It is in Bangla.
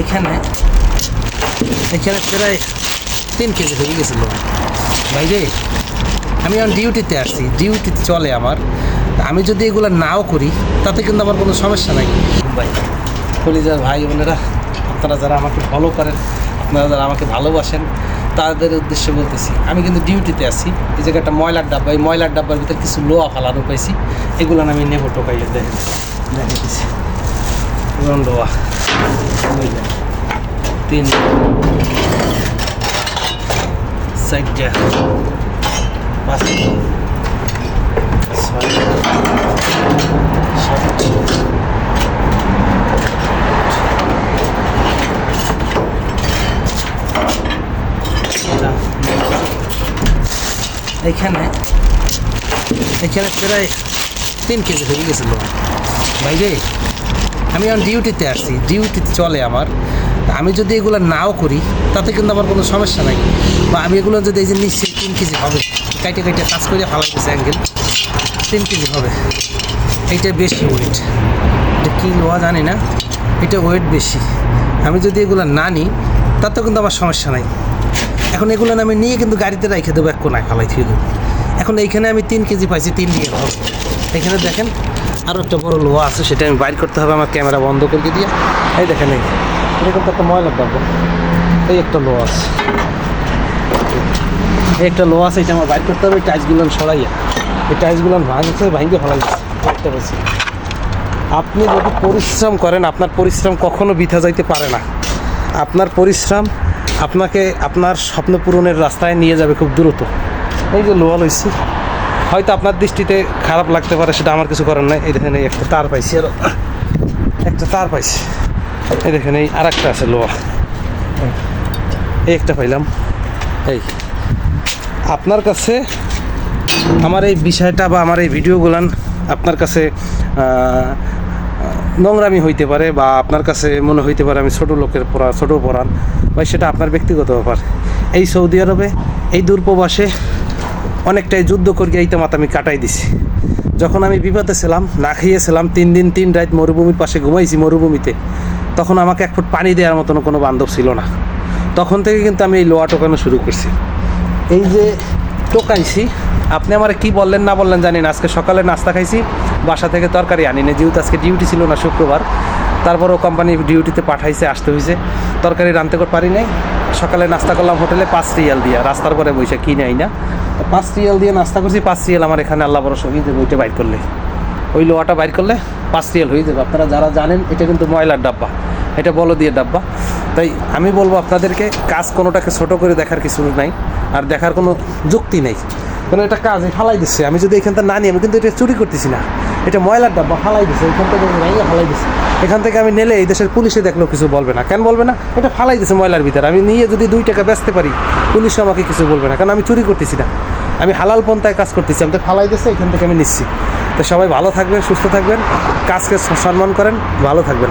এখানে এখানে প্রায় তিন কেজি হয়ে গেছিল। ভাই রে আমি এখন ডিউটিতে আসছি ডিউটিতে চলে আমার। আমি যদি এগুলো নাও করি, তাতে কিন্তু আমার কোনো সমস্যা নাই। ভাই, কলিজার ভাই বোনেরা, আপনারা যারা আমাকে ফলো করেন, আপনারা যারা আমাকে ভালোবাসেন, তাদের উদ্দেশ্যে বলতেছি, আমি কিন্তু ডিউটিতে আছি। এই জায়গায় একটা ময়লার ডাব্বা, এই ময়লার ডাব্বার ভিতরে কিছু লোহা ফালানো পাইছি। এগুলো আমি নেব টোকাইলে, দেখেন। দেখে দিচ্ছি লোহা তিন চারটা পাঁচটা ছয়টা সাতটা এখানে এখানে প্রায় তিন কেজি হয়ে গেছিল ভাই আমি এখন ডিউটিতে আসছি ডিউটি চলে আমার। আমি যদি এগুলো নাও করি, তাতে কিন্তু আমার কোনো সমস্যা নাই। বা আমি এগুলো যদি এই যে নিচ্ছি, তিন কেজি হবে। কাইটে কাইটে কাজ করে ফালাই দিচ্ছে অ্যাঙ্গেল তিন কেজি হবে। এইটা বেশি ওয়েট এটা কী লোয়া জানি না। এটা ওয়েট বেশি। আমি যদি এগুলো না নিই, তাতেও কিন্তু আমার সমস্যা নাই। এখন এগুলো আমি নিয়ে কিন্তু গাড়িতে রেখে দেবো এক কোনায় ফালাই দিয়ে দেবো। এখন এইখানে আমি তিন কেজি পাইছি, তিন দিয়ে হবে এখানে দেখেন আরও একটা বড় লোহা আছে, সেটা আমি বাইর করতে হবে, আমার ক্যামেরা বন্ধ করে দিয়ে। এই দেখেন এই। এটা কিন্তু একটা ময়লার ডাব্বা এই একটা লোহা আছে। এই একটা লোহা আছে, এটা আমার বাইর করতে হবে, এই টাইলসগুলো সরাইয়া। এই টাইলসগুলো ভাঙছে, ভাঙিয়ে ফেলাই দেখতে পাচ্ছি। আপনি যদি পরিশ্রম করেন, আপনার পরিশ্রম কখনো বৃথা যাইতে পারে না। আপনার পরিশ্রম আপনাকে আপনার স্বপ্ন পূরণের রাস্তায় নিয়ে যাবে খুব দ্রুত। এই যে লোহা লইছি। হয়তো আপনার দৃষ্টিতে খারাপ লাগতে পারে, সেটা আমার কিছু করার নাই। এই দেখেন এই একটা তার পাইছি। আর একটা তার পাইছি। এই দেখেন এই আর একটা আছে লোহা এই একটা পাইলাম। এই। আপনার কাছে আমার এই বিষয়টা বা আমার এই ভিডিওগুলান আপনার কাছে নোংরামি হইতে পারে বা আপনার কাছে মনে হইতে পারে আমি ছোট লোকের পড়া, ছোট পড়ান, বা সেটা আপনার ব্যক্তিগত ব্যাপার। এই সৌদি আরবে, এই দূরপ্রবাসে অনেকটাই যুদ্ধ করিয়া এইটা মাথা আমি কাটাই দিছি। যখন আমি বিপদে ছিলাম, না খেয়েছিলাম, তিন দিন, তিন রাত মরুভূমির পাশে ঘুমাইছি মরুভূমিতে, তখন আমাকে এক ফুট পানি দেওয়ার মতন কোনো বান্ধব ছিল না। তখন থেকে কিন্তু আমি এই লোয়া টোকানো শুরু করছি। এই যে টোকাইছি, আপনি আমার কি বললেন, না বললেন জানি না। আজকে সকালে নাস্তা খাইছি, বাসা থেকে তরকারি আনি না যেহেতু আজকে ডিউটি ছিল না শুক্রবার, তারপরও কোম্পানি ডিউটিতে পাঠাইছে, আসতে হয়েছে তরকারি করে পারি নাই। সকালে নাস্তা করলাম হোটেলে পাঁচ রিয়াল দিয়া। রাস্তার পরে বসে কিনে আই না পাঁচ রিয়াল দিয়ে নাস্তা করছি, পাঁচ রিয়াল আমার এখানে আল্লাহ বড় সঙ্গী যে ওইটা বাইর করলে। ওই লোয়াটা বাইর করলে পাঁচ রিয়াল হয়ে যাবে। আপনারা যারা জানেন, এটা কিন্তু ময়লার ডাব্বা। এটা বলো দিয়ে ডাব্বা। তাই আমি বলব আপনাদেরকে, কাজ কোনোটাকে ছোট করে দেখার কিছু নাই, আর দেখার কোনো যুক্তি নেই। কারণ এটা কাজ ফালাই দিচ্ছে আমি যদি এখান থেকে না নিই, আমি কিন্তু এটা চুরি করতেছি না। এটা ময়লার ডাব্বা, ফালাই দিচ্ছে এখান থেকে ভেঙে ফালাই দিচ্ছে এখান থেকে আমি নেলে এই দেশের পুলিশে দেখলেও কিছু বলবে না। কেন বলবে না? এটা ফালাই দিচ্ছে ময়লার ভিতরে। আমি নিয়ে যদি দুই টাকা বেচতে পারি পুলিশও আমাকে কিছু বলবে না। কারণ আমি চুরি করতেছি না। আমি হালাল পন্থায় কাজ করতেছি। আমি তো ফালাই দিচ্ছে এখান থেকে আমি নিচ্ছি। তো সবাই ভালো থাকবেন, সুস্থ থাকবেন। কাজকে সম্মান করেন, ভালো থাকবেন।